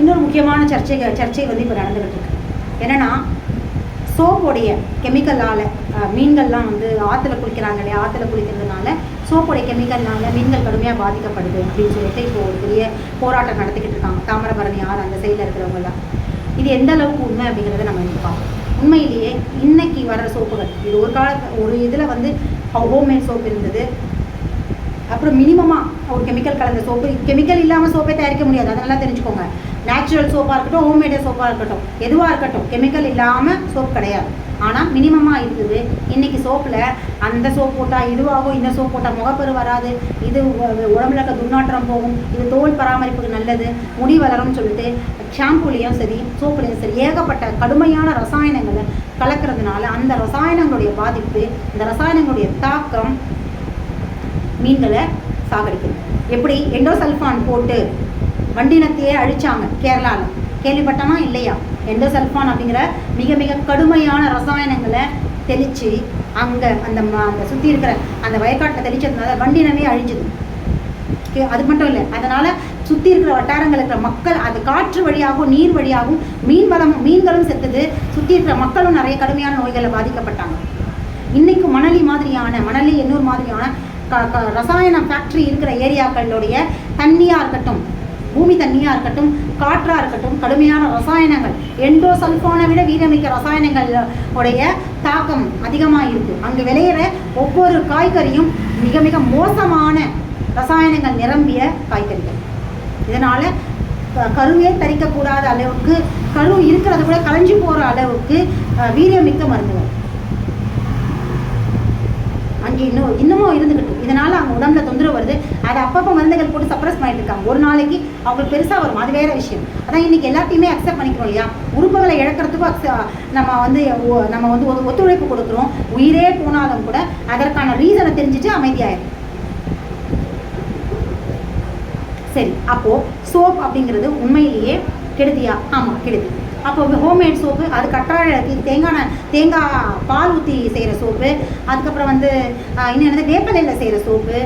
இன்னொரு முக்கியமான சர்ச்சை சர்ச்சை வந்து இப்போ நடந்துகிட்டு இருக்கு என்னென்னா சோப்புடைய கெமிக்கலால் மீன்கள்லாம் வந்து ஆற்றுல குளிக்கிறாங்க இல்லையா? ஆற்றுல குளிக்கிறதுனால சோப்புடைய கெமிக்கல்னால மீன்கள் கடுமையாக பாதிக்கப்படுது அப்படின்னு சொல்லிட்டு இப்போ ஒரு பெரிய போராட்டம் நடத்திக்கிட்டு இருக்காங்க. தாமிரபரணி ஆறு அந்த சைடில் இருக்கிறவங்கலாம் இது எந்த அளவுக்கு உண்மை அப்படிங்கிறத நம்ம இன்னைக்கு பார்ப்போம். உண்மையிலேயே இன்னைக்கு வர்ற சோப்புகள் இது ஒரு கால ஒரு இதில் வந்து ஹோம்மேட் சோப் இருந்தது. அப்புறம் மினிமமாக ஒரு கெமிக்கல் கலந்த சோப்பு கெமிக்கல் இல்லாமல் சோப்பே தயாரிக்க முடியாது. அதெல்லாம் தெரிஞ்சுக்கோங்க. நேச்சுரல் சோப்பாக இருக்கட்டும் ஹோம்மேட் சோப்பாக இருக்கட்டும் எதுவாக இருக்கட்டும் கெமிக்கல் இல்லாமல் சோப் கிடையாது. ஆனால் மினிமமாக இருக்குது. இன்றைக்கி சோப்பில் அந்த சோப் போட்டால் இதுவாகும் இந்த சோப் போட்டால் முகப்பெரு வராது. இது உடம்புல இருக்க துர்நாற்றம் போகும். இது தோல் பராமரிப்புக்கு நல்லது. முடி வளரும்னு சொல்லிட்டு ஷாம்புலேயும் சரி சோப்புலேயும் சரி ஏகப்பட்ட கடுமையான ரசாயனங்களை கலக்கிறதுனால அந்த ரசாயனங்களுடைய பாதிப்பு இந்த ரசாயனங்களுடைய தாக்கம் மீன்களை சாகடிக்குது. எப்படி? எண்டோசல்ஃபான் போட்டு வண்டினத்தையே அழிச்சாங்க கேரளாவில் கேள்விப்பட்டமா? இல்லையா? எண்டோசல்ஃபான் அப்படிங்கிற மிக மிக கடுமையான ரசாயனங்களை தெளித்து அங்கே அந்த ம- அந்த சுற்றி இருக்கிற அந்த வயக்காட்டில் தெளிச்சதுனால வண்டினமே அழிஞ்சுது. அது மட்டும் இல்லை. அதனால் சுற்றி இருக்கிற வட்டாரங்கள் இருக்கிற மக்கள் அது காற்று வழியாகவும் நீர் வழியாகவும் மீன் வளமும் மீன்களும் செத்துது. சுற்றி இருக்கிற மக்களும் நிறைய கடுமையான நோய்களை பாதிக்கப்பட்டாங்க. இன்றைக்கும் மணலி மாதிரியான மணலி எண்ணூர் மாதிரியான க க ரசாயன ஃபேக்ட்ரி இருக்கிற ஏரியாக்களுடைய தண்ணியாக இருக்கட்டும் பூமி தண்ணியாக இருக்கட்டும் காற்றாக இருக்கட்டும் கடுமையான ரசாயனங்கள் என்ட்ரோசல்ஃபானை விட வீரமிக்க ரசாயனங்கள் உடைய தாக்கம் அதிகமாக இருக்குது அங்கே விளையிற ஒவ்வொரு காய்கறியும் மிக மிக மோசமான ரசாயனங்கள் நிரம்பிய காய்கறிகள். இதனால் கருவே தரிக்கக்கூடாத அளவுக்கு கரு இருக்கிறத கூட கலைஞ்சு போகிற அளவுக்கு வீரியமிக்க மருந்துகள். அங்கே இன்னும் இன்னமும் இருந்துக்கிட்டு இதனால் அவங்க உடம்புல தொந்தரவு வருது. அதை அப்பப்போ மருந்துகள் போட்டு சப்ரஸ் பண்ணிட்டு இருக்காங்க ஒரு நாளைக்கு அவங்களுக்கு பெருசாக வரும். அது வேற விஷயம். அதான் இன்னைக்கு எல்லாத்தையுமே அக்செப்ட் பண்ணிக்கிறோம் இல்லையா? உறுப்புகளை இழக்கிறதுக்கும் அக்ச நம்ம வந்து நம்ம வந்து ஒத்துழைப்பு கொடுக்குறோம். உயிரே போனாலும் கூட அதற்கான ரீசனை தெரிஞ்சுட்டு அமைதியாயிரும். சரி அப்போ சோப் அப்படிங்கிறது உண்மையிலேயே கெடுதியா? ஆமாம் கெடுதி. அப்போ ஹோம்மேட் சோப்பு அது கற்றாழை தேங்காய் தேங்காய் பால் ஊற்றி செய்கிற சோப்பு அதுக்கப்புறம் வந்து இன்னும் என்னது வேப்பலையில் செய்கிற சோப்பு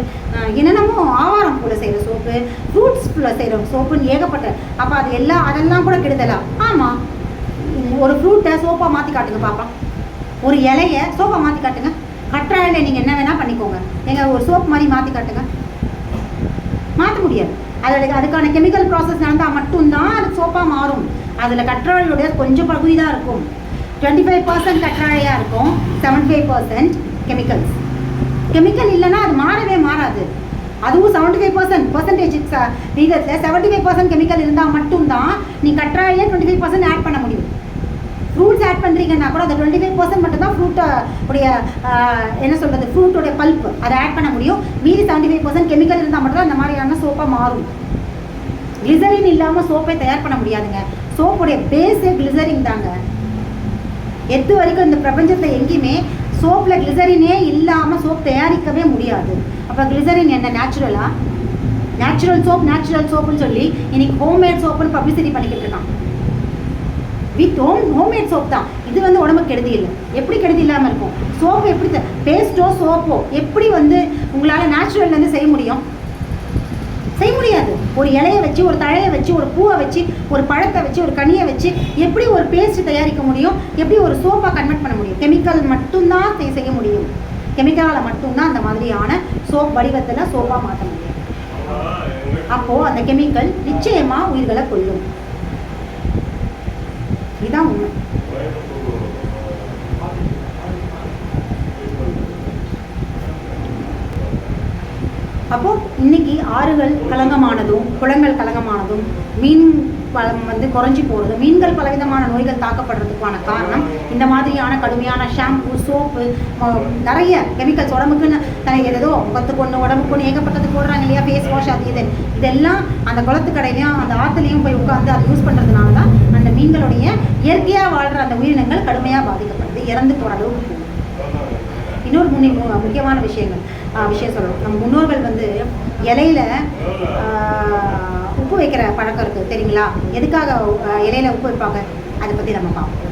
என்னென்னமோ ஆவாரம் பூவில் செய்கிற சோப்பு ஃப்ரூட்ஸ் பூவில் செய்கிற சோப்புன்னு ஏகப்பட்ட. அப்போ அது எல்லாம் அதெல்லாம் கூட கெடுதலா? ஆமாம் ஒரு ஃப்ரூட்டை சோப்பாக மாற்றி காட்டுங்க பாப்பா. ஒரு இலைய சோப்பாக மாற்றி காட்டுங்க. கற்றாழையில் நீங்கள் என்ன வேணால் பண்ணிக்கோங்க. நீங்கள் ஒரு சோப் மாதிரி மாற்றி காட்டுங்க. மாற்ற முடியாது. அதில் அதுக்கான கெமிக்கல் ப்ராசஸ் நடந்தால் மட்டும்தான் அது சோப்பாக மாறும். அதில் கற்றாழையுடைய கொஞ்சம் பகுதி தான் இருக்கும். டுவெண்ட்டி ஃபைவ் பர்சன்ட் கற்றாழையாக இருக்கும். Seven five percent chemicals chemical இல்லைன்னா அது மாறவே மாறாது. அதுவும் செவன்டி ஃபைவ் பர்சன்ட் பர்சன்டேஜ் விகிதத்தில் செவன்ட்டி ஃபைவ் பர்சன்ட் கெமிக்கல் இருந்தால் மட்டும்தான் நீ கற்றாழையே டுவெண்ட்டி ஃபைவ் பர்சன்ட் ஆட் பண்ண முடியும். ஃப்ரூட்ஸ் ஆட் பண்ணுறீங்கன்னா கூட அந்த டுவெண்ட்டி ஃபைவ் பர்சன்ட் மட்டும் தான் ஃப்ரூட்டை உடைய என்ன சொல்கிறது ஃப்ரூட்டோடைய பல்ப் அதை ஆட் பண்ண முடியும். மீதி செவன்ட்டி ஃபைவ் பர்சன்ட் கெமிக்கல் இருந்தால் மட்டும்தான் அந்த மாதிரியான சோப்பாக மாறும். கிளிசரின் இல்லாமல் சோப்பை தயார் பண்ண முடியாதுங்க. சோப்புடைய பேஸே கிளிசரின் தாங்க. எது வரைக்கும் இந்த பிரபஞ்சத்தில் எங்கேயுமே சோப்பில் கிளிசரினே இல்லாமல் சோப் தயாரிக்கவே முடியாது. அப்போ கிளிசரின் என்ன? நேச்சுரலா நேச்சுரல் சோப் நேச்சுரல் சோப்புன்னு சொல்லி இன்னைக்கு ஹோம்மேட் சோப்புன்னு பப்ளிசிட்டி பண்ணிக்கிட்டு இருக்கான். வித் ஹோம் ஹோம்மேட் சோப் தான். இது வந்து உடம்புக்கு கெடுதி இல்லை. எப்படி கெடுதி இல்லாமல் இருக்கும்? சோப்பு எப்படி பேஸ்ட்டோ சோப்போ எப்படி வந்து உங்களால் நேச்சுரல்லேருந்து செய்ய முடியும்? செய்ய முடியாது. ஒரு இலையை வச்சு ஒரு தழையை வச்சு ஒரு பூவை வச்சு ஒரு பழத்தை வச்சு ஒரு கனியை வச்சு எப்படி ஒரு பேஸ்ட் தயாரிக்க முடியும்? எப்படி ஒரு சோப்பாக கன்வெர்ட் பண்ண முடியும்? கெமிக்கல் மட்டும்தான் செய்ய முடியும். கெமிக்கலால் மட்டும்தான் அந்த மாதிரியான சோப் வடிவத்தில் சோப்பாக மாற்ற முடியும். அப்போது அந்த கெமிக்கல் நிச்சயமாக உயிர்களை கொள்ளும் இதுதான் உண்மை. அப்போ இன்னைக்கு ஆறுகள் கலங்கமானதும் குளங்கள் கலங்கமானதும் மீன் பழம் வந்து குறைஞ்சி போகிறது மீன்கள் பலவிதமான நோய்கள் தாக்கப்படுறதுக்கான காரணம் இந்த மாதிரியான கடுமையான ஷாம்பு சோப்பு நிறைய கெமிக்கல்ஸ் உடம்புக்குன்னு தனி ஏதோ முகத்துக்கு ஒன்று உடம்புக்கு ஒன்று ஏகப்பட்டது போடுறாங்க இல்லையா ஃபேஸ் வாஷ் அது இது. இதெல்லாம் அந்த குளத்துக்கடையிலையும் அந்த ஆற்றுலையும் போய் உட்காந்து அதை யூஸ் பண்ணுறதுனால தான் அந்த மீன்களுடைய இயற்கையாக வாழ்கிற அந்த உயிரினங்கள் கடுமையாக பாதிக்கப்படுது இறந்து போகிற அளவுக்கு இன்னொரு முன்னே மு- முக்கியமான விஷயங்கள். விஷயம் சொல்லணும். நம்ம முன்னோர்கள் வந்து இலையில உப்பு வைக்கிற பழக்கம் இருக்குது தெரியுங்களா? எதுக்காக இலையில உப்பு வைப்பாங்க? அதை பற்றி நம்ம பார்ப்போம்.